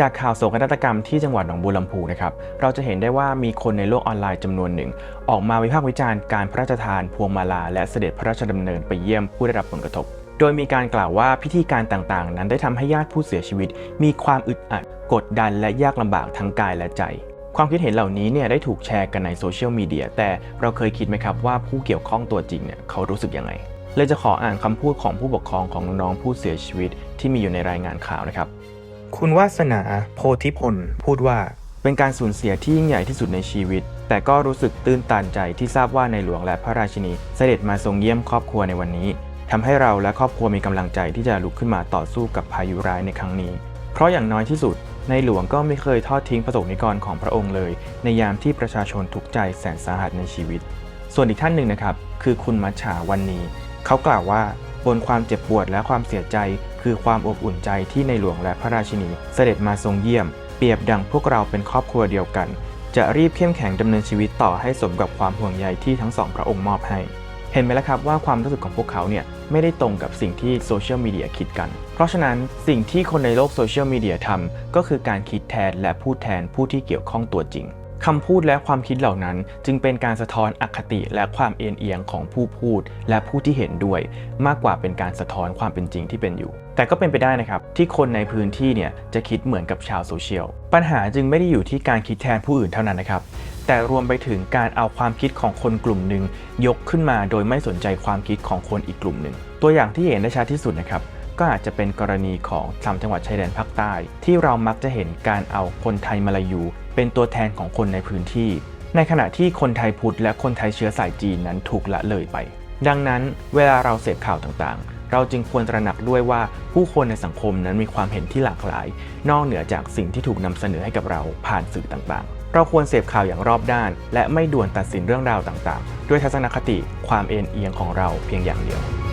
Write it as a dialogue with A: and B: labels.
A: จากข่าวโศกนาฏกรรมที่จังหวัดหนองบัวลำพูนะครับ เราจะเห็นได้ว่ามีคนในโลกออนไลน์จำนวนหนึ่ง ออกมาวิพากษ์วิจารณ์การพระราชทานพวงมาลา และเสด็จพระราชดำเนินไปเยี่ยมผู้ได้รับผลกระทบ โดยมีการกล่าวว่าพิธีการต่างๆ นั้นได้ทำให้ญาติผู้เสียชีวิต มีความอึดอัด กดดันและยากลำบากทั้งกายและใจ ความคิดเห็นเหล่านี้เนี่ยได้ถูกแชร์กันในโซเชียลมีเดียแต่เราเคยคิดไหมครับว่าผู้เกี่ยวข้องตัวจริงเนี่ยเขารู้สึกยังไงเลยจะขออ่านคำพูดของผู้ปกครองของน้องผู้เสียชีวิตที่มีอยู่ในรายงานข่าวนะครับ คุณวาสนาโพธิพล พูดว่าเป็นการสูญเสียที่ยิ่งใหญ่ที่สุดในชีวิต แต่ก็รู้สึกตื้นตันใจที่ทราบว่าในหลวงและพระราชินี เสด็จมาทรงเยี่ยมครอบครัวในวันนี้ทำให้เราและครอบครัวมีกำลังใจที่จะลุกขึ้นมาต่อสู้กับพายุร้ายในครั้งนี้ เพราะอย่างน้อยที่สุด ในหลวงก็ไม่เคยทอดทิ้งประสบนิกรของพระองค์เลย ในยามที่ประชาชนทุกข์ใจแสนสาหัสในชีวิต ส่วนอีกท่านหนึ่งนะครับคือคุณมัชชาวันนี้ เขากล่าวว่าบนความเจ็บปวดและความเสียใจ คือความอบอุ่นใจที่ในหลวงและพระราชินีเสด็จมาทรงเยี่ยม เปรียบดังพวกเราเป็นครอบครัวเดียวกัน จะรีบเข้มแข็งดำเนินชีวิตต่อให้สมกับความห่วงใยที่ทั้งสองพระองค์มอบให้ เห็นไหมล่ะครับว่าความรู้สึกของพวกเขาเนี่ยไม่ได้ตรงกับสิ่งที่โซเชียลมีเดียคิดกัน เพราะฉะนั้นสิ่งที่คนในโลกโซเชียลมีเดียทำก็คือการคิดแทนและพูดแทนผู้ที่เกี่ยวข้องตัวจริง คำพูดและความคิดเหล่านั้นจึงเป็นการสะท้อนอคติและความเอ็นเอียงของผู้พูด และผู้ที่เห็นด้วย มากกว่าเป็นการสะท้อนความเป็นจริงที่เป็นอยู่ แต่ก็เป็นไปได้นะครับ ที่คนในพื้นที่เนี่ยจะคิดเหมือนกับชาวโซเชียล ปัญหาจึงไม่ได้อยู่ที่การคิดแทนผู้อื่นเท่านั้นนะครับ แต่รวมไปถึงการเอาความคิดของคนกลุ่มหนึ่งยกขึ้นมาโดยไม่สนใจความคิดของคนอีกกลุ่มหนึ่งตัวอย่างที่เห็นได้ชัดที่สุดนะครับ ก็อาจจะเป็นกรณีของสามจังหวัดชายแดนภาคใต้ ที่เรามักจะเห็นการเอาคนไทยมาลายู เป็นตัวแทนของคนในพื้นที่ ในขณะที่คนไทยพุทธและคนไทยเชื้อสายจีนนั้นถูกละเลยไป ดังนั้นเวลาเราเสพข่าวต่างๆ เราจึงควรตระหนักด้วยว่าผู้คนในสังคมนั้นมีความเห็นที่หลากหลาย นอกเหนือจากสิ่งที่ถูกนำเสนอให้กับเราผ่านสื่อต่างๆเราควรเสพข่าวอย่างรอบด้าน และไม่ด่วนตัดสินเรื่องราวต่างๆ ด้วยทัศนคติความเอ็นเอียงของเราเพียงอย่างเดียว